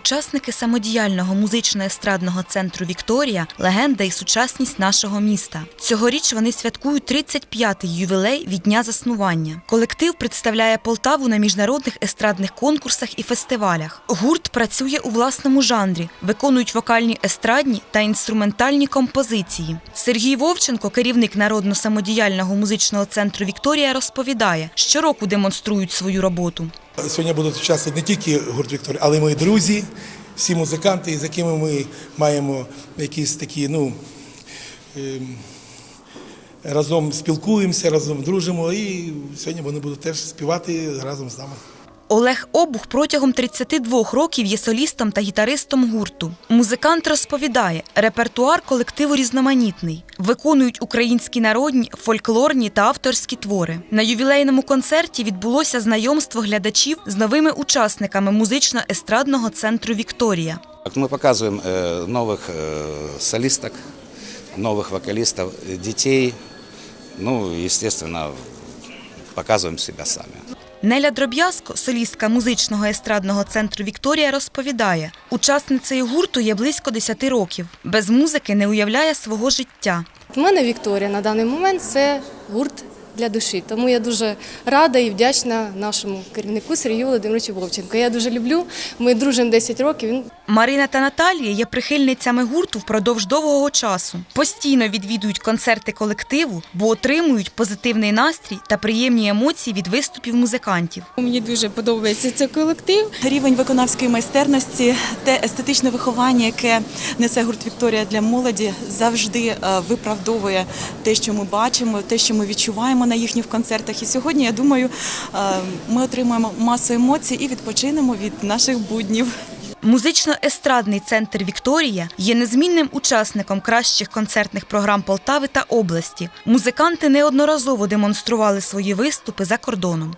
учасники самодіяльного музично-естрадного центру Вікторія легенда і сучасність нашого міста. Цьогоріч вони святкують 35-й ювілей від дня заснування. Колектив представляє Полтаву на міжнародних естрадних конкурсах і фестивалях. Гурт працює у власному жанрі, виконують вокальні естрадні та інструментальні композиції. Сергій Вовченко, керівник народно-самодіяльного музичного центру Вікторія, розповідає, щороку демонструють свою роботу. Сьогодні будуть участвувати не тільки гурт Вікторія, але й мої друзі, всі музиканти, з якими ми маємо якісь такі, ну ем, разом спілкуємося, разом дружимо. І сьогодні вони будуть теж співати разом з нами. Олег Обух протягом 32 років є солістом та гітаристом гурту. Музикант розповідає, репертуар колективу різноманітний. Виконують українські народні, фольклорні та авторські твори. На ювілейному концерті відбулося знайомство глядачів з новими учасниками музично-естрадного центру Вікторія. Так, Мы показываем э, новых э, солисток, новых вокалистов, э, детей. Ну, естественно, показываем себя сами. Неля Дроб'язко, солістка музичного естрадного центру Вікторія, розповідає, учасницею гурту є близько 10 років. Без музики не уявляє свого життя. У мене Вікторія на даний момент це гурт для душі. Тому я дуже рада і вдячна нашому керівнику Сергію Володимировичу Вовченко. Я дуже люблю. Ми дружимо 10 років. Він Марина та Наталія є прихильницями гурту впродовж довгого часу. Постійно відвідують концерти колективу, бо отримують позитивний настрій та приємні емоції від виступів музикантів. Мені дуже подобається цей колектив. Рівень виконавської майстерності, те естетичне виховання, яке несе гурт Вікторія для молоді, завжди е, виправдовує те, що ми бачимо, те, що ми відчуваємо на їхніх концертах. І сьогодні, я думаю, е, ми отримаємо масу емоцій і відпочинемо від наших буднів. Музично-естрадний центр Вікторія є незмінним учасником кращих концертних програм Полтави та області. Музиканти неодноразово демонстрували свої виступи за кордоном.